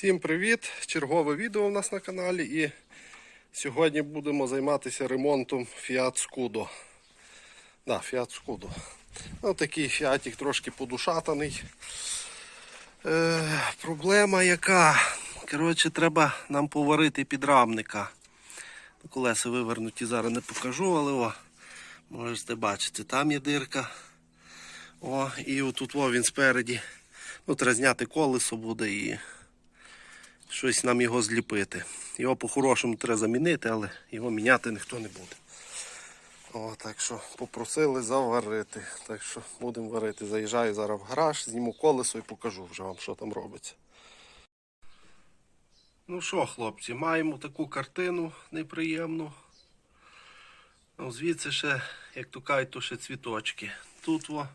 Всім привіт! Чергове відео у нас на каналі і сьогодні будемо займатися ремонтом Fiat Scudo. Да, Fiat Scudo. Ну, такий фіатик трошки подушатаний. Е, проблема яка? Коротше, треба нам поварити підрамника. Колеса вивернуті зараз не покажу, але о, можете бачити, там є дирка. О, і отут о, він спереді. Ну, треба зняти колесо буде і щось нам його зліпити. Його по-хорошому треба замінити, але його міняти ніхто не буде. О, так що попросили заварити. Так що будемо варити. Заїжджаю зараз в гараж, зніму колесо і покажу вже вам, що там робиться. Ну що, хлопці, маємо таку картину неприємну. Ну, звідси ще, як то кажуть, то ще цвіточки. Тут о,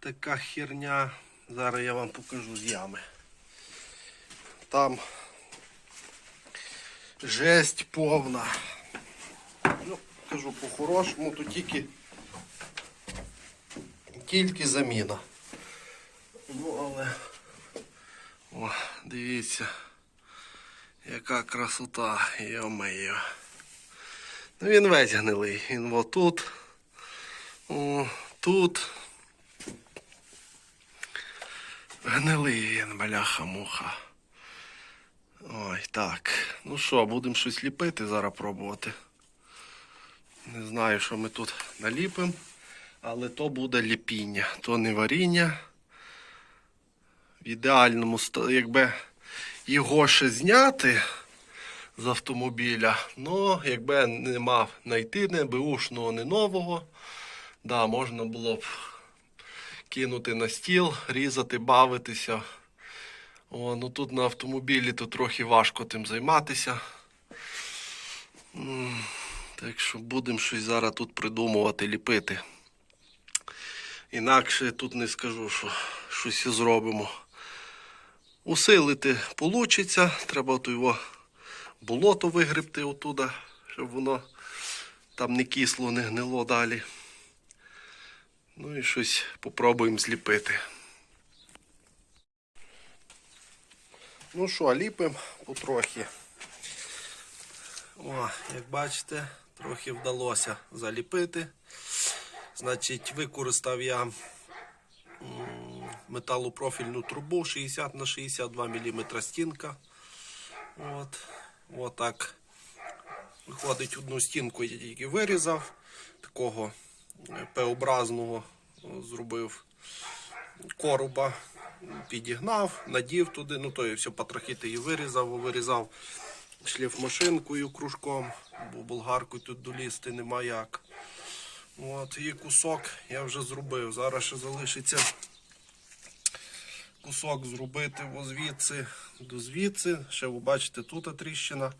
така херня. Зараз я вам покажу з ями. Там жесть повна. Ну, кажу по-хорошому, то тільки, тільки заміна. Ну, але о, дивіться, яка красота, йо-моє. Ну він весь гнилий. Він отут, о, тут. Гнилий він, бляха-муха. Ой, так. Ну що, будемо щось ліпити зараз пробувати. Не знаю, що ми тут наліпимо, але то буде ліпіння, то не варіння. В ідеальному якби його ще зняти з автомобіля, ну, якби нема знайти не беушного, не нового, да, можна було б кинути на стіл, різати, бавитися. О, ну тут на автомобілі то трохи важко тим займатися. Так що будемо щось зараз тут придумувати, ліпити. Інакше тут не скажу, що щось зробимо. Усилити вийде, треба то його болото вигребти отуда, щоб воно там не кисло, не гнило далі. Ну і щось попробуємо зліпити. Ну що, ліпимо потрохи. О, як бачите, трохи вдалося заліпити. Значить, використав я металопрофільну трубу 60 на 62 мм стінка. От, отак. Виходить, одну стінку я тільки вирізав, такого е, П-образного зробив коруба, підігнав, надів туди, ну то я все потрохіти її вирізав, вирізав шліфмашинкою кружком, бо болгаркою тут долізти нема як. От, і кусок я вже зробив. Зараз ще залишиться кусок зробити звідси до звідси. Ще ви бачите, тут тріщина.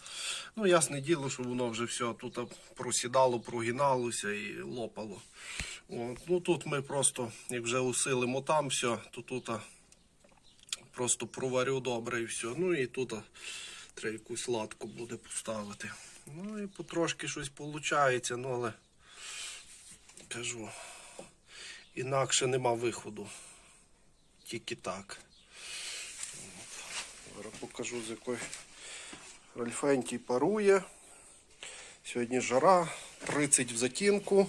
Ну, ясне діло, що воно вже все тут просідало, прогиналося і лопало. От. Ну, тут ми просто, як вже усилимо там все, то тут просто проварю добре і все. Ну і тут треба якусь латку буде поставити. Ну і потрошки щось виходить, ну але кажу, інакше нема виходу. Тільки так. Зараз покажу, з якої Ральфентій парує. Сьогодні жара, 30 в затінку.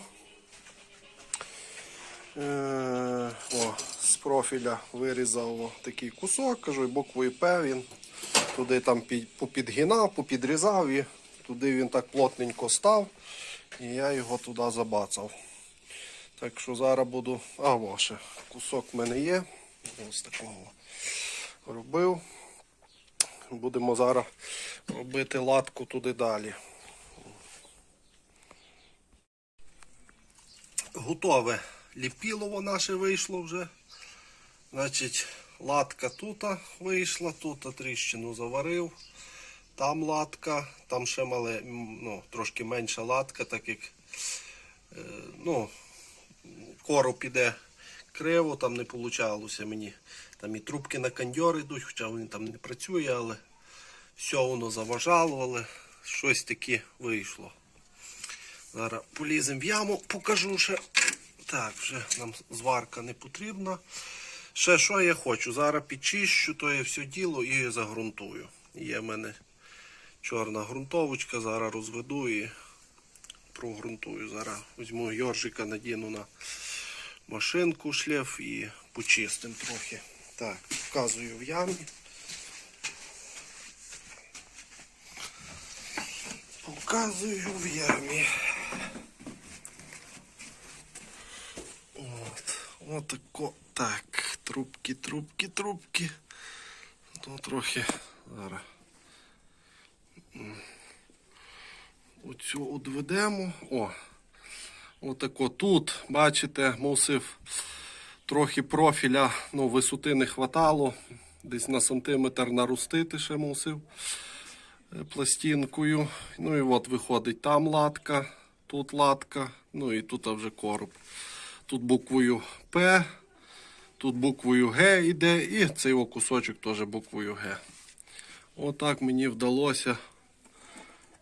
Е, о, з профіля вирізав такий кусок, кажу, і буквою П він туди там під, попідгинав, попідрізав і туди він так плотненько став. І я його туди забацав. Так що зараз буду. А, о, кусок в мене є. Ось такого робив. Будемо зараз робити латку туди далі. Готове ліпілово наше вийшло вже. Значить, латка тут вийшла, тут тріщину заварив. Там латка, там ще мале, ну, трошки менша латка, так як е, ну, короб іде криво, там не вийшло мені. Там і трубки на кондьор йдуть, хоча він там не працює, але все воно заважало, але щось таке вийшло. Зараз поліземо в яму, покажу ще. Так, вже нам зварка не потрібна. Ще що я хочу? Зараз підчищу, то я все діло і загрунтую. Є в мене чорна ґрунтовочка, зараз розведу і прогрунтую. Зараз візьму йоржика, надіну на машинку шліф і почистим трохи. Так, вказую в ямі. Показую в ямі. От, от. Так, трубки, трубки, трубки. То трохи зараз. Оцю одведемо. О. Отако тут, бачите, мусив трохи профіля, ну, висоти не хватало. Десь на сантиметр наростити ще мусив е, пластинкою. Ну і от виходить там латка, тут латка, ну і тут вже короб. Тут буквою П, тут буквою Г йде, і цей о кусочок теж буквою Г. Отак мені вдалося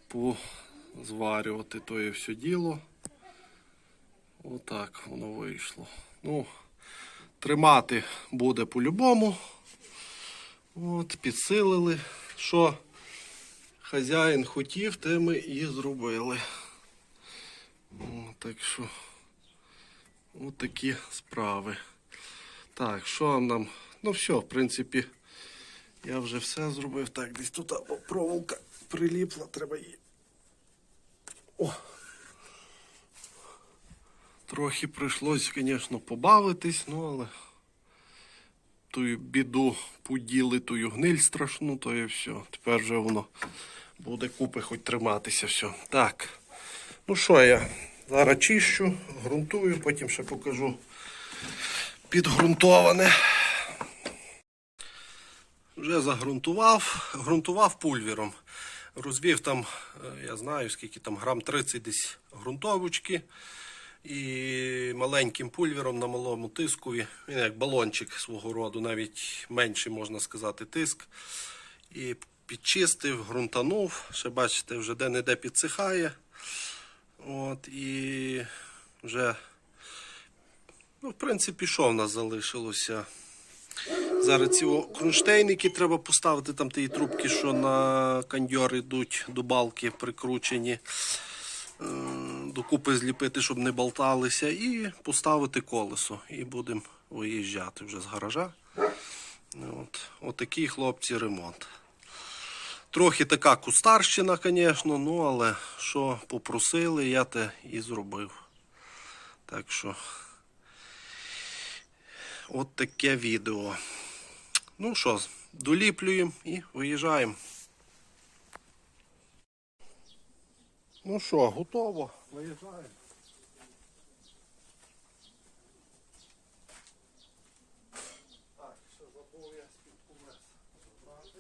позварювати то все діло. Отак воно вийшло. Ну, тримати буде по-любому. От, підсилили. Що хазяїн хотів, те ми і зробили. Так що, от такі справи. Так, що нам? Ну все, в принципі, я вже все зробив. Так, десь тут проволока приліпла, треба її. О! Трохи прийшлось, звісно, побавитись, ну але тую біду поділи, тую гниль страшну, то і все. Тепер вже воно буде купи хоч триматися все. Так. Ну що я? Зараз чищу, ґрунтую, потім ще покажу підґрунтоване. Вже загрунтував, ґрунтував пульвером. Розвів там, е, я знаю, скільки там, грам 30 десь ґрунтовочки. І маленьким пульвером на малому тискові, він як балончик свого роду, навіть менший, можна сказати, тиск. І підчистив, ґрунтанув. Ще бачите, вже де-не-де підсихає. От, і вже, ну, в принципі, що в нас залишилося? Зараз ці кронштейники треба поставити, там ті трубки, що на кондьор йдуть до балки прикручені. Е, Докупи зліпити, щоб не болталися, і поставити колесо. І будемо виїжджати вже з гаража. От, отакий хлопці ремонт. Трохи така кустарщина, звісно, ну але що попросили, я те і зробив. Так що, от таке відео. Ну що, доліплюємо і виїжджаємо. Ну що, готово? Виїжджаємо. Так, ще забув я з-під колес забрати.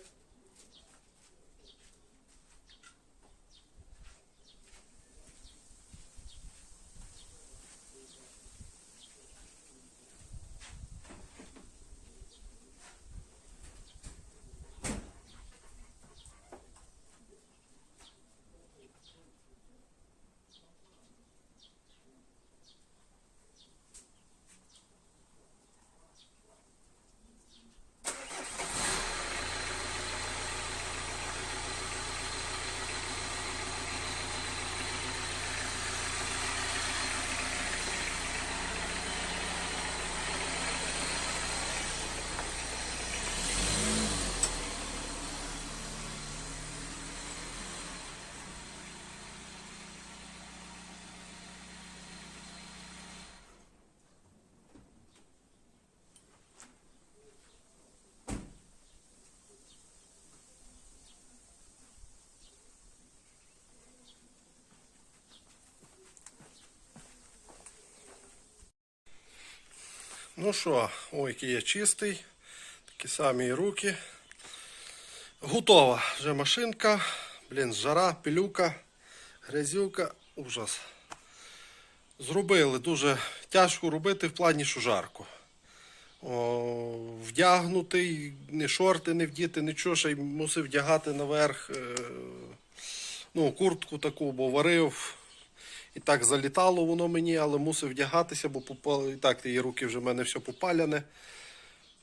Ну що, ой, який я чистий. Такі самі руки. Готова вже машинка. Блін, жара, пилюка, грязюка. Ужас. Зробили дуже тяжко робити в плані, що жарко. О, вдягнутий, не шорти не вдіти, нічого, ще й мусив вдягати наверх е, ну, куртку таку, бо варив. І так залітало воно мені, але мусив вдягатися, бо попали, і так ті руки вже в мене все попаляне.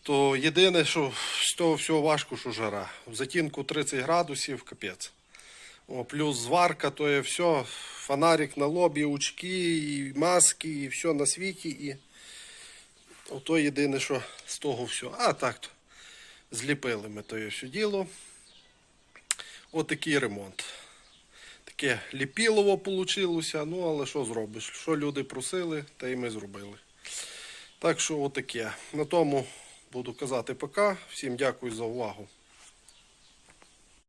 То єдине, що з того всього важко, що жара. В затінку 30 градусів, капець. О, плюс зварка, то є все. Фонарик на лобі, очки, і маски, і все на світі. І... Ото єдине, що з того всього. А так то зліпили ми то є все діло. Отакий ремонт. Таке ліпілово вийшло, ну але що зробиш? Що люди просили, те й ми зробили. Так що отаке. На тому буду казати пока. Всім дякую за увагу.